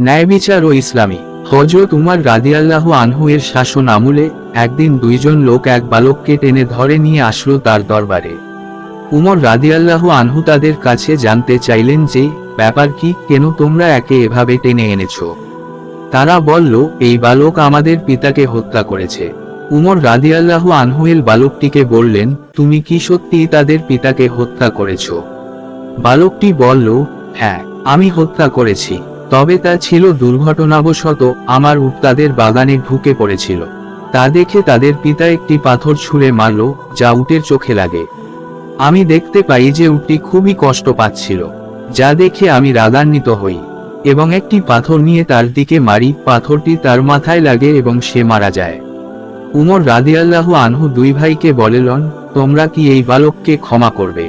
ন্যায়বিচার ও ইসলামী। হজরত উমার রাদিয়াল্লাহু আনহু এর শাসন আমলে একদিন দুইজন লোক এক বালককে টেনে ধরে নিয়ে আসলো তার দরবারে। উমর রাদিয়াল্লাহু আনহু তাদের কাছে জানতে চাইলেন যে, ব্যাপার কি, কেন তোমরা একে এভাবে টেনে এনেছো? তারা বলল, এই বালক আমাদের পিতাকে হত্যা করেছে। উমর রাদিয়াল্লাহু আনহু এল বালকটিকে বললেন, তুমি কি সত্যি তাদের পিতাকে হত্যা করেছ? বালকটি বলল হ্যাঁ আমি হত্যা করেছি। তবে তা ছিল দুর্ঘটনাবশত আমার তাদের বাগানে ঢুকে পড়েছিল। তা দেখে তাদের পিতা একটি পাথর ছুঁড়ে মারল, যা উটের চোখে লাগে। আমি দেখতে পাই যে উটটি খুবই কষ্ট পাচ্ছিল, যা দেখে আমি রাগান্বিত হই এবং একটি পাথর নিয়ে তার দিকে মারি, পাথরটি তার মাথায় লাগে এবং সে মারা যায়। উমর রাদিয়াল্লাহু আনহু দুই ভাইকে বলেলন তোমরা কি এই বালককে ক্ষমা করবে?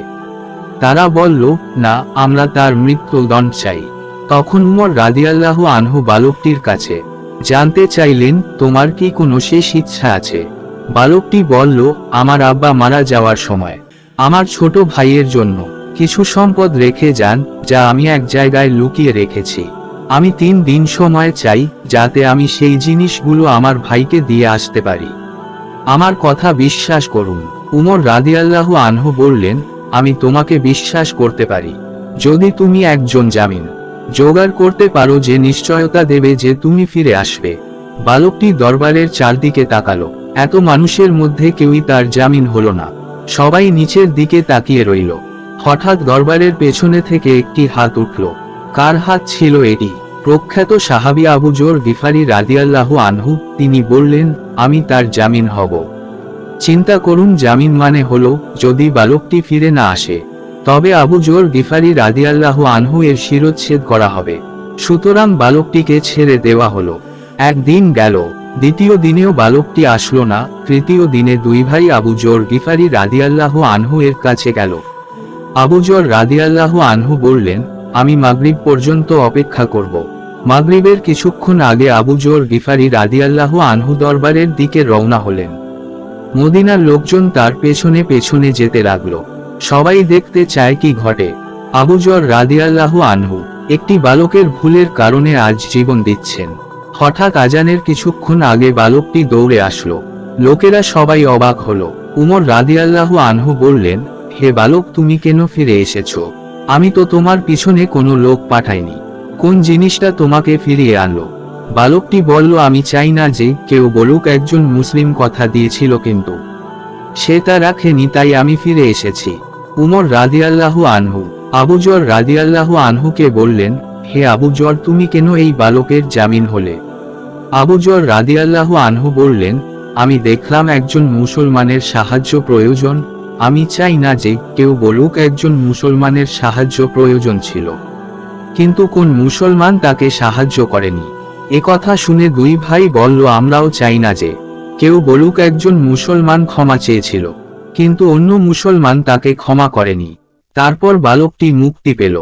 তারা বলল, না, আমরা তার মৃত্যুদণ্ড চাই। তখন উমর রাদিয়াল্লাহু আনহু বালকটির কাছে, জানতে চাইলেন তোমার কি কোনো শেষ ইচ্ছা আছে? বালকটি বলল, আমার আব্বা মারা যাওয়ার সময়, আমার ছোট ভাইয়ের জন্য কিছু সম্পদ রেখে যান, যা আমি এক জায়গায় লুকিয়ে রেখেছি। আমি তিন দিন সময় চাই, যাতে আমি সেই জিনিসগুলো আমার ভাইকে দিয়ে আসতে পারি। আমার কথা বিশ্বাস করুন। উমর রাদিয়াল্লাহু আনহু বললেন, আমি তোমাকে বিশ্বাস করতে পারি। যদি তুমি একজন জামিন জোগাড় করতে পারো যে নিশ্চয়তা দেবে যে তুমি ফিরে আসবে। বালকটি দরবারের চারদিকে তাকালো। এত মানুষের মধ্যে কেউই তার জামিন হলো না। সবাই নিচের দিকে তাকিয়ে রইল। হঠাৎ দরবারের পেছনে থেকে একটি হাত উঠল। কার হাত ছিল এটি? প্রখ্যাত সাহাবি আবু জোর গিফারি রাদিয়াল্লাহু আনহু, তিনি বললেন, আমি তার জামিন হব। চিন্তা করুন, জামিন মানে হলো, যদি বালকটি ফিরে না আসে তবে আবু জোর গিফারি রাদিয়াল্লাহু আনহু এর শিরোচ্ছেদ করা হবে। সুতরাং বালকটিকে ছেড়ে দেওয়া হলো। একদিন গেল, দ্বিতীয় দিনেও বালকটি আসলো না, তৃতীয় দিনে দুই ভাই আবু জোর গিফারি রাদিয়াল্লাহু আনহু এর কাছে গেল। আবু জোর রাদিয়াল্লাহু আনহু বললেন, আমি মাগরিব পর্যন্ত অপেক্ষা করব। মাগরিবের কিছুক্ষণ আগে আবু জোর গিফারি রাদিয়াল্লাহু আনহু দরবারের দিকে রওনা হলেন। মদিনার লোকজন তার পেছনে পেছনে যেতে লাগল। সবাই দেখতে চায় কি ঘটে। আবু জর রাদিয়াল্লাহু আনহু একটি বালকের ভুলের কারণে আজ জীবন দিচ্ছেন। হঠাৎ আজানের কিছুক্ষণ আগে বালকটি দৌড়ে আসলো। লোকেরা সবাই অবাক হলো। উমর রাদিয়াল্লাহু আনহু বললেন, হে বালক, তুমি কেন ফিরে এসেছ? আমি তো তোমার পিছনে কোনো লোক পাঠাইনি। কোন জিনিসটা তোমাকে ফিরিয়ে আনলো? বালকটি বলল, আমি চাই না যে কেউ বলুক একজন মুসলিম কথা দিয়েছিল কিন্তু। সে তা রাখেনি, তাই আমি ফিরে এসেছি। উমর রাদিয়াল্লাহু আনহু। আবুজর রাদিয়াল্লাহু আনহুকে বললেন, হে আবুজর তুমি কেন এই বালকের জামিন হলে? আবুজর রাদিয়াল্লাহু আনহু বললেন, আমি দেখলাম একজন মুসলমানের সাহায্য প্রয়োজন। আমি চাই না যে কেউ বলুক একজন মুসলমানের সাহায্য প্রয়োজন ছিল। কিন্তু কোন মুসলমান তাকে সাহায্য করেনি। কথা শুনে দুই ভাই বলল, আমরাও চাই না যে কেউ বলুক একজন মুসলমান ক্ষমা চেয়েছিল। কিন্তু অন্য মুসলমান তাকে ক্ষমা করেনি। তারপর বালকটি মুক্তি পেল।